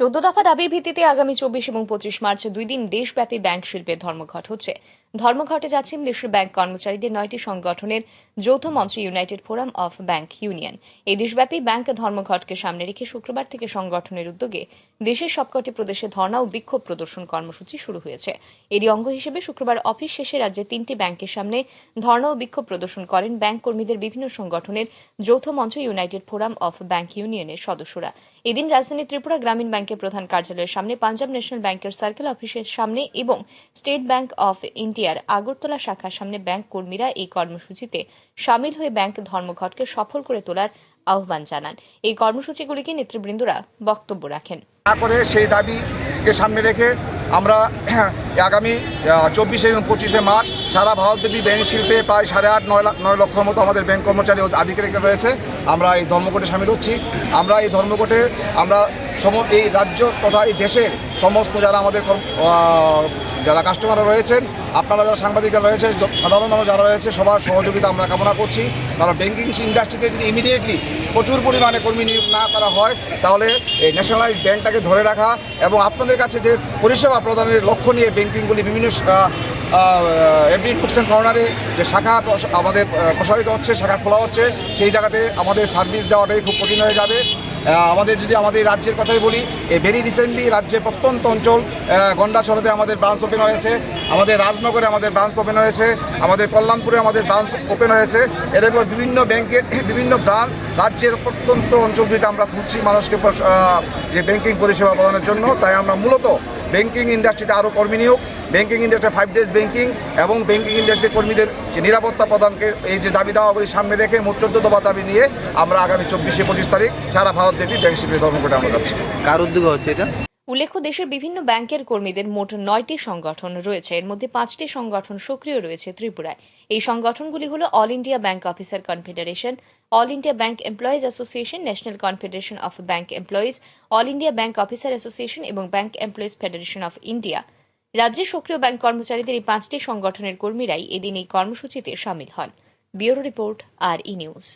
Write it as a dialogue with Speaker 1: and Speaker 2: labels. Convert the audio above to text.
Speaker 1: চোদ্দ দফা দাবির ভিত্তিতে আগামী চব্বিশ এবং পঁচিশ মার্চ দুই দিন দেশব্যাপী ব্যাংক শিল্পের ধর্মঘট হচ্ছে। ধর্মঘটে যাচ্ছেন দেশের ব্যাংক কর্মচারীদের নয়টি সংগঠনের যৌথ মঞ্চ united forum of bank union. এই দেশব্যাপী ব্যাংক ধর্মঘটকে সামনে রেখে শুক্রবার থেকে সংগঠনের উদ্যোগে দেশের সবকটি প্রদেশে ধর্ণা ও বিক্ষোভ প্রদর্শন কর্মসূচি শুরু হয়েছে। এরই অঙ্গ হিসেবে শুক্রবার অফিস শেষে রাজ্যে তিনটি ব্যাংকের সামনে ধর্ণা ও বিক্ষোভ প্রদর্শন করেন ব্যাংক কর্মীদের বিভিন্ন সংগঠনের যৌথ মঞ্চ ইউনাইটেড ফোরাম অফ ব্যাংক ইউনিয়নের সদস্যরা। এদিন রাজধানী ত্রিপুরা গ্রামীণ ব্যাংকের প্রধান কার্যালয়ের সামনে পাঞ্জাব ন্যাশনাল ব্যাংকের সার্কেল অফিসের সামনে এবং স্টেট ব্যাংক অফ ইন্ডিয়ার আগরতলা শাখার সামনে ব্যাংক কর্মীরা এই কর্মসূচিতে সামিল হয়ে ব্যাংক ধর্মঘটকে সফল করে তোলার আহ্বান জানান। এই কর্মসূচিগুলিকে নেতৃবৃন্দরা বক্তব্য রাখেন।
Speaker 2: করে সেই দাবিকে সামনে রেখে আমরা আগামী চব্বিশে এবং পঁচিশে মার্চ সারা ভারতব্যাপী ব্যাংক শিল্পে প্রায় সাড়ে আট, নয় লাখ নয় লক্ষর মতো আমাদের ব্যাংক কর্মচারী ও আধিকারিকরা রয়েছে। আমরা এই ধর্মঘটে সামিল হচ্ছি। আমরা এই ধর্মঘটে, আমরা সম, এই রাজ্য তথা এই দেশের সমস্ত যারা আমাদের যারা কাস্টমাররা রয়েছেন, আপনারা যারা সাংবাদিকরা রয়েছে সাধারণ মানুষ যারা রয়েছে, সবার সহযোগিতা আমরা কামনা করছি। কারণ ব্যাঙ্কিং ইন্ডাস্ট্রিতে যদি ইমিডিয়েটলি প্রচুর পরিমাণে কর্মী নিয়োগ না করা হয়, তাহলে এই ন্যাশনালাইজ ব্যাংকটাকে ধরে রাখা এবং আপনাদের কাছে যে পরিষেবা প্রদানের লক্ষ্য নিয়ে ব্যাংকিংগুলি বিভিন্ন এভরি অ্যান্ড কর্নারে যে শাখা আমাদের প্রসারিত হচ্ছে, শাখা খোলা হচ্ছে, সেই জায়গাতে আমাদের সার্ভিস দেওয়াটাই খুব কঠিন হয়ে যাবে। আমাদের যদি আমাদের রাজ্যের কথাই বলি ভেরি রিসেন্টলি রাজ্যের প্রত্যন্ত অঞ্চল গন্ডা গন্ডাছড়াতে আমাদের ব্রাঞ্চ ওপেন হয়েছে, আমাদের রাজনগরে আমাদের ব্রাঞ্চ ওপেন হয়েছে, আমাদের কল্যাণপুরে আমাদের ব্রাঞ্চ ওপেন হয়েছে, এরকম বিভিন্ন ব্যাংকের বিভিন্ন ব্রাঞ্চ রাজ্যের প্রত্যন্ত অঞ্চলগুলিতে আমরা খুঁজছি মানুষকে যে ব্যাংকিং পরিষেবা প্রদানের জন্য, তাই আমরা মূলত ব্যাংকিং ইন্ডাস্ট্রিতে আরও কর্মী নিয়োগ banking industry five days banking এবং ব্যাংকিং ইন্ডাস্ট্রি কর্মীদের যে নিরাপত্তা প্রদানকে এই যে দাবি দাওয়াগুলি সামনে রেখে মোট চোদ্দ দফা দাবি নিয়ে আমরা আগামী চব্বিশে পঁচিশ তারিখ সারা ভারতব্যাপী ব্যাংক শিল্পের ধর্মঘটে আমরা যাচ্ছি।
Speaker 3: কার উদ্যোগ হচ্ছে এটা?
Speaker 1: উল্লেখ্য, দেশের বিভিন্ন ব্যাংকের কর্মীদের মোট নয়টি সংগঠন রয়েছে। এর মধ্যে পাঁচটি সংগঠন সক্রিয় রয়েছে ত্রিপুরায়। এই সংগঠনগুলি হল all India bank officer confederation, all India bank employees association, national confederation of bank employees, all India bank officer association এবং bank employees federation of India. রাজ্যের সক্রিয় ব্যাংক কর্মচারীদের এই পাঁচটি সংগঠনের কর্মীরাই এদিন এই কর্মসূচিতে সামিল হন। ব্যুরো রিপোর্ট, আর ই নিউজ।